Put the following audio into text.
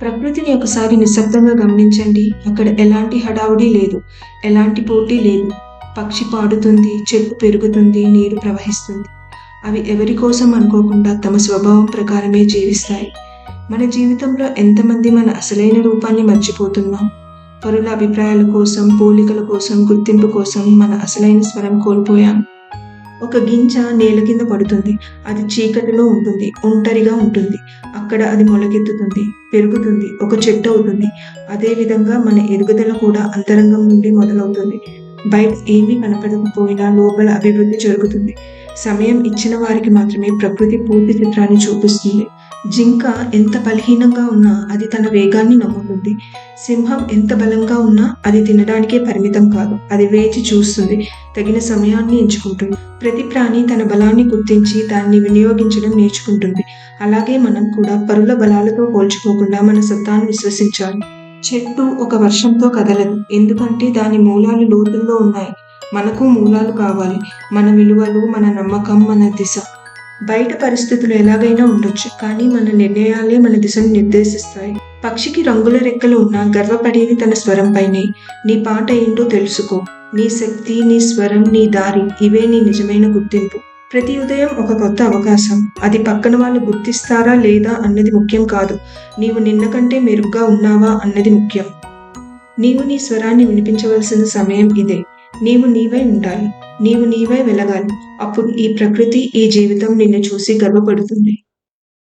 ప్రకృతిని ఒకసారి నిశ్శబ్దంగా గమనించండి. అక్కడ ఎలాంటి హడావుడి లేదు. ఎలాంటి పోటీ లేదు. పక్షి పాడుతుంది చెట్టు పెరుగుతుంది నీరు ప్రవహిస్తుంది. అవి ఎవరి కోసం అనుకోకుండా తమ స్వభావం ప్రకారమే జీవిస్తాయి. మన జీవితంలో ఎంతమంది మన అసలైన రూపాన్ని మర్చిపోతున్నాం? పరుల అభిప్రాయాల కోసం పోలికల కోసం గుర్తింపు కోసం మన అసలైన స్వరం కోల్పోయాం. ఒక గింజ నేల కింద పడుతుంది. అది చీకటిలో ఉంటుంది. ఒంటరిగా ఉంటుంది. అక్కడ అది మొలకెత్తుతుంది పెరుగుతుంది ఒక చెట్టు అవుతుంది. అదేవిధంగా మన ఎదుగుదల కూడా అంతరంగం నుండి మొదలవుతుంది. బయట ఏమీ కనపడకపోయినా లోపల అభివృద్ధి జరుగుతుంది. సమయం ఇచ్చిన వారికి మాత్రమే ప్రకృతి పూర్తి చిత్రాన్ని చూపిస్తుంది. జింక ఎంత బలహీనంగా ఉన్నా అది తన వేగాన్ని నమ్ముతుంది. సింహం ఎంత బలంగా ఉన్నా అది తినడానికే పరిమితం కాదు అది వేచి చూస్తుంది తగిన సమయాన్ని ఎంచుకుంటుంది. ప్రతి ప్రాణి తన బలాన్ని గుర్తించి దాన్ని వినియోగించడం నేర్చుకుంటుంది. అలాగే మనం కూడా పరుల బలాలతో పోల్చుకోకుండా మన సత్తాను విశ్వసించాలి. చెట్టు ఒక వర్షంతో కదలదు ఎందుకంటే దాని మూలాలు లోతుల్లో ఉన్నాయి. మనకు మూలాలు కావాలి మన విలువలు మన నమ్మకం మన దిశ. బయట పరిస్థితులు ఎలాగైనా ఉండొచ్చు కానీ మన నిర్ణయాలే మన దిశను నిర్దేశిస్తాయి. పక్షికి రంగుల రెక్కలు ఉన్నా గర్వపడేది తన స్వరంపైనే. నీ పాట ఏంటో తెలుసుకో. నీ శక్తి నీ స్వరం నీ దారి ఇవే నీ నిజమైన గుర్తింపు. ప్రతి ఉదయం ఒక కొత్త అవకాశం. అది పక్కన వాళ్ళు గుర్తిస్తారా లేదా అన్నది ముఖ్యం కాదు. నీవు నిన్న కంటే మెరుగ్గా ఉన్నావా అన్నది ముఖ్యం. నీవు నీ స్వరాన్ని వినిపించవలసిన సమయం ఇదే. నీవు నీవై ఉండాలి నీవు నీవై వెలగాలి. అప్పుడు ఈ ప్రకృతి ఈ జీవితం నిన్ను చూసి గర్వపడుతుంది.